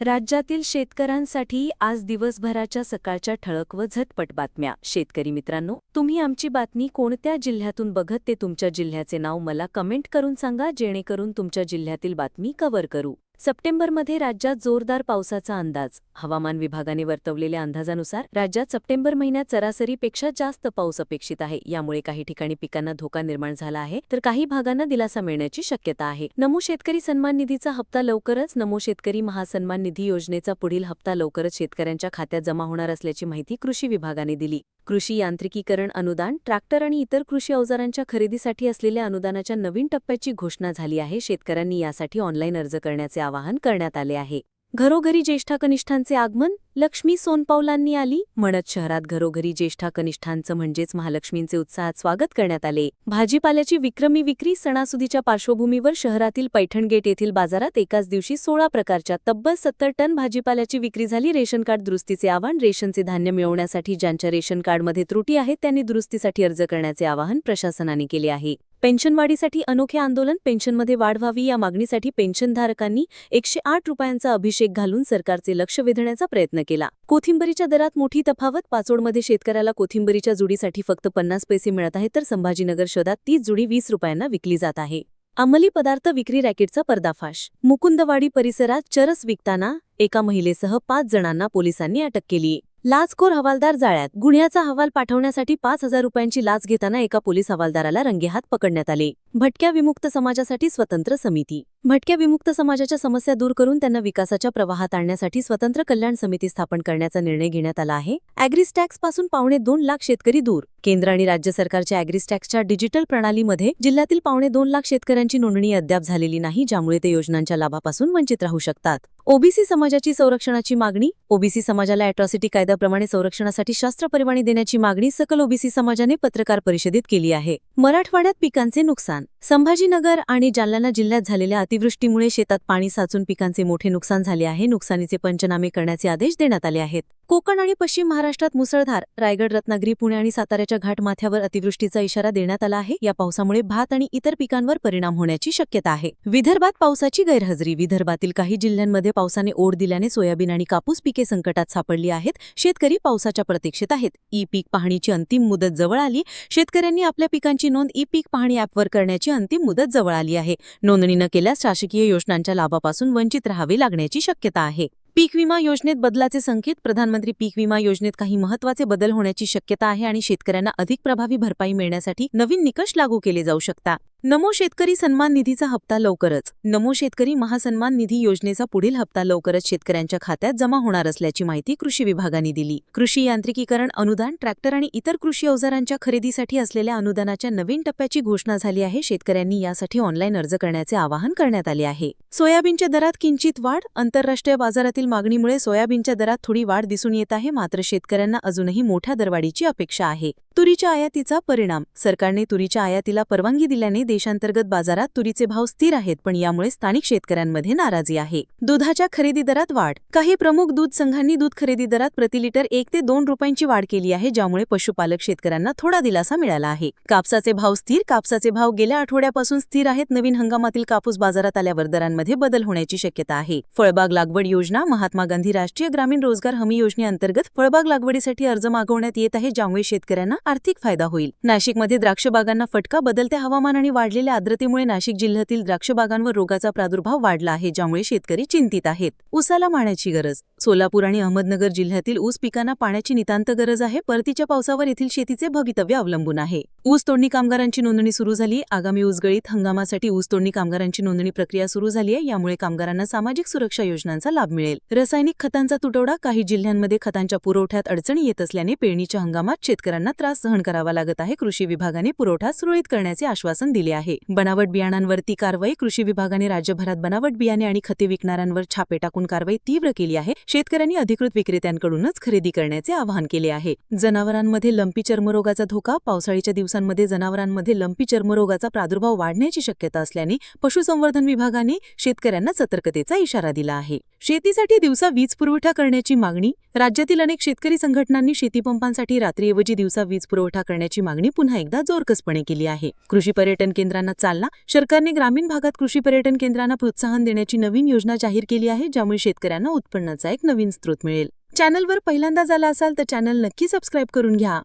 राज्यातील शेतकऱ्यांसाठी आज दिवसभराच्या सकाळच्या ठळक व झटपट बातम्या. शेतकरी मित्रांनो तुम्ही आमची बातमी कोणत्या जिल्ह्यातून बघत ते तुमच्या जिल्ह्याचे नाव मला कमेंट करून सांगा जेणेकरून तुमच्या जिल्ह्यातील बातमी कव्हर करू. सप्टेंबरमध्ये राज्यात जोरदार पावसाचा अंदाज. हवामान विभागाने वर्तवलेल्या अंदाजानुसार राज्यात सप्टेंबर महिन्यात सरासरीपेक्षा जास्त पाऊस अपेक्षित आहे. यामुळे काही ठिकाणी पिकांना धोका निर्माण झाला आहे तर काही भागांना दिलासा मिळण्याची शक्यता आहे. नमो शेतकरी सन्मान निधीचा हप्ता लवकरच नमो शेतकरी महासन्मान निधी योजनेचा पुढील हप्ता लवकरच शेतकऱ्यांच्या खात्यात जमा होणार असल्याची माहिती कृषी विभागाने दिली. कृषी यांत्रिकीकरण अनुदान ट्रॅक्टर आणि इतर कृषी अवजारांच्या खरेदीसाठी असलेल्या अनुदानाच्या नवीन टप्प्याची घोषणा झाली आहे. शेतकऱ्यांनी यासाठी ऑनलाईन अर्ज करण्याचे आवाहन करण्यात आले आहे. घरोघरी ज्येष्ठा कनिष्ठांचे आगमन लक्ष्मी सोनपावलांनी आली म्हणत शहरात घरोघरी ज्येष्ठा कनिष्ठांचं म्हणजेच महालक्ष्मींचे उत्साहात स्वागत करण्यात आले. भाजीपाल्याची विक्रमी विक्री सणासुदीच्या पार्श्वभूमीवर शहरातील पैठण गेट येथील बाजारात एकाच दिवशी सोळा प्रकारच्या तब्बल सत्तर टन भाजीपाल्याची विक्री झाली. रेशन कार्ड दुरुस्तीचे आवाहन रेशनचे धान्य मिळवण्यासाठी ज्यांच्या रेशन कार्डमध्ये त्रुटी आहेत त्यांनी दुरुस्तीसाठी अर्ज करण्याचे आवाहन प्रशासनाने केले आहे. पेन्शनवाढीसाठी अनोखे आंदोलन पेन्शनमध्ये वाढ व्हावी या मागणीसाठी पेन्शनधारकांनी एकशे आठ रुपयांचा अभिषेक घालून सरकारचे लक्ष वेधण्याचा प्रयत्न केला. कोथिंबरीच्या दरात मोठी तफावत पाचोडमध्ये शेतकऱ्याला कोथिंबरीच्या जुडीसाठी फक्त पन्नास पैसे मिळत आहेत तर संभाजीनगर शहरात तीच जुडी वीस रुपयांना विकली जात आहे. अंमली पदार्थ विक्री रॅकेटचा पर्दाफाश. मुकुंदवाडी परिसरात चरस विकताना एका महिलेसह पाच जणांना पोलिसांनी अटक केली. लाचखोर हवालदार जाळ्यात गुन्ह्याचा हवाल पाठवण्यासाठी पाच हजार रुपयांची लाच घेताना एका पोलीस हवालदाराला रंगेहात पकडण्यात आले. भटक्या विमुक्त समाजासाठी स्वतंत्र समिती. भटक्या विमुक्त समाजाच्या समस्या दूर करून त्यांना विकासाच्या प्रवाहात आणण्यासाठी स्वतंत्र कल्याण समिती स्थापन करण्याचा निर्णय घेण्यात आला आहे. अॅग्रिस्टॅक्सपासून पावणे दोन लाख शेतकरी दूर. केंद्र आणि राज्य सरकारच्या अॅग्रिस्टॅक्सच्या डिजिटल प्रणालीमध्ये जिल्ह्यातील पावणे दोन लाख शेतकऱ्यांची नोंदणी अद्याप झालेली नाही ज्यामुळे ते योजनांच्या लाभापासून वंचित राहू शकतात. ओबीसी समाजाची संरक्षणाची मागणी ओबीसी समाजाला अॅट्रॉसिटी कायद्याप्रमाणे संरक्षणासाठी शास्त्र परवाने देण्याची मागणी सकल ओबीसी समाजाने पत्रकार परिषदेत केली आहे. मराठवाड्यात पिकांचे नुकसान संभाजीनगर आणि जालना जिल्ह्यात झालेल्या अतिवृष्टीमुळे शेतात पाणी साचून पिकांचे मोठे नुकसान झाले आहे. नुकसानीचे पंचनामे करण्याचे आदेश देण्यात आले आहेत. कोकण आणि पश्चिम महाराष्ट्रात मुसळधार रायगड रत्नागिरी पुणे आणि साताऱ्याच्या घाटमाथ्यावर अतिवृष्टीचा इशारा देण्यात आला आहे. या पावसामुळे भात आणि इतर पिकांवर परिणाम होण्याची शक्यता आहे. विदर्भात पावसाची गैरहजेरी. विदर्भातील काही जिल्ह्यांमध्ये पावसाने ओढ दिल्याने सोयाबीन आणि कापूस पिके संकटात सापडली आहेत. शेतकरी पावसाच्या प्रतीक्षेत आहेत. ई पीक पाहणीची अंतिम मुदत जवळ आली. शेतकऱ्यांनी आपल्या पिकांची नोंद ई पीक पाहणी ॲपवर करण्याची अंतिम मुदत जवळ आली आहे. नोंदणी न केल्यास शासकीय योजनांच्या लाभापासून वंचित राहावे लागण्याची शक्यता आहे. पीक विमा योजनेत बदलाचे संकेत. प्रधानमंत्री पीक विमा योजनेत काही महत्त्वाचे बदल होण्याची शक्यता आहे आणि शेतकऱ्यांना अधिक प्रभावी भरपाई मिळण्यासाठी नवीन निकष लागू केले जाऊ शकता नमो शेतकरी सन्मान निधीचा हप्ता लवकरच. नमो शेतकरी महासन्मान निधी योजनेचा पुढील हप्ता लवकरच शेतकऱ्यांच्या खात्यात जमा होणार असल्याची माहिती कृषी विभागाने दिली. कृषी यांत्रिकीकरण अनुदान ट्रॅक्टर आणि इतर कृषी अवजारांच्या खरेदीसाठी असलेल्या अनुदानाच्या नवीन टप्प्याची घोषणा झाली आहे. शेतकऱ्यांनी यासाठी ऑनलाईन अर्ज करण्याचे आवाहन करण्यात आले आहे. सोयाबीनच्या दरात किंचित वाढ आंतरराष्ट्रीय बाजारातील मागणीमुळे सोयाबीनच्या दरात थोडी वाढ दिसून येत आहे. मात्र शेतकऱ्यांना अजूनही मोठ्या दरवाढीची अपेक्षा आहे. तुरीच्या आयातीचा परिणाम. सरकारने तुरीच्या आयातीला परवानगी दिल्याने देशांतर्गत बाजारात तुरीचे भाव स्थिर आहेत पण यामुळे स्थानिक शेतकऱ्यांमध्ये नाराजी आहे. दुधाच्या खरेदी दरात वाढ. काही प्रमुख दूध संघांनी दूध खरेदी दरात प्रति लिटर एक ते दोन रुपयांची वाढ केली आहे ज्यामुळे पशुपालक शेतकऱ्यांना थोडा दिलासा मिळाला आहे. कापसाचे भाव स्थिर. कापसाचे भाव गेल्या आठवड्यापासून स्थिर आहेत. नवीन हंगामातील कापूस बाजारात आल्यावर दरांमध्ये बदल होण्याची शक्यता आहे. फळबाग लागवड योजना महात्मा गांधी राष्ट्रीय ग्रामीण रोजगार हमी योजनेअंतर्गत फळबाग लागवडीसाठी अर्ज मागवण्यात येत आहे ज्यामुळे शेतकऱ्यांना आर्थिक फायदा होईल. नाशिकमध्ये द्राक्ष बागांना फटका बदलत्या हवामान आणि वाढलेल्या आर्द्रतेमुळे नाशिक जिल्ह्यातील द्राक्ष बागांवर रोगाचा प्रादुर्भाव वाढला आहे ज्यामुळे शेतकरी चिंतित आहेत. उसाला पाण्याची गरज. सोलापूर आणि अहमदनगर जिल्ह्यातील ऊस पिकांना पाण्याची नितांत गरज आहे. परतीच्या पावसावर येथील शेतीचे भवितव्य अवलंबून आहे. ऊस तोडणी कामगारांची नोंदणी सुरू झाली आगामी ऊसगळीत हंगामासाठी ऊस तोडणी कामगारांची नोंदणी प्रक्रिया सुरू झाली आहे. यामुळे कामगारांना सामाजिक सुरक्षा योजनांचा लाभ मिळेल. रासायनिक खतांचा तुटवडा काही जिल्ह्यांमध्ये खतांच्या पुरवठ्यात अडचणी येत असल्याने पेरणीच्या हंगामात शेतकऱ्यांना त्रास सहन करावा लागत आहे. कृषी विभागाने पुरवठा सुरळीत करण्याचे आश्वासन दिले आहे. बनावट बियाणांवरती कारवाई कृषी विभागाने राज्यभरात बनावट बियाणे आणि खते विकणाऱ्यांवर छापे टाकून कारवाई तीव्र केली आहे. शेतकऱ्यांनी अधिकृत विक्रेत्यांकडूनच खरेदी करण्याचे आवाहन केले आहे. जनावरांमध्ये लंपी चर्मरोगाचा धोका पावसाळीच्या दिवसांमध्ये जनावरांमध्ये लंपी चर्मरोगाचा प्रादुर्भाव वाढण्याची शक्यता असल्याने पशुसंवर्धन विभागाने शेतकऱ्यांना सतर्कतेचा इशारा दिला आहे. शेतीसाठी दिवसा वीज पुरवठा करण्याची मागणी राज्यातील अनेक शेतकरी संघटनांनी शेतीपंपांसाठी रात्रीऐवजी दिवसा वीज वीज पुरवठा करण्याची मागणी पुन्हा एकदा जोरकसपणे केली आहे. कृषी पर्यटन केंद्रांना चालना सरकारने ग्रामीण भागात कृषी पर्यटन केंद्रांना प्रोत्साहन देण्याची नवीन योजना जाहीर केली आहे ज्यामुळे शेतकऱ्यांना उत्पन्नाचा एक नवीन स्रोत मिळेल. चॅनलवर पहिल्यांदा झाला असाल तर चॅनल नक्की सबस्क्राईब करून घ्या.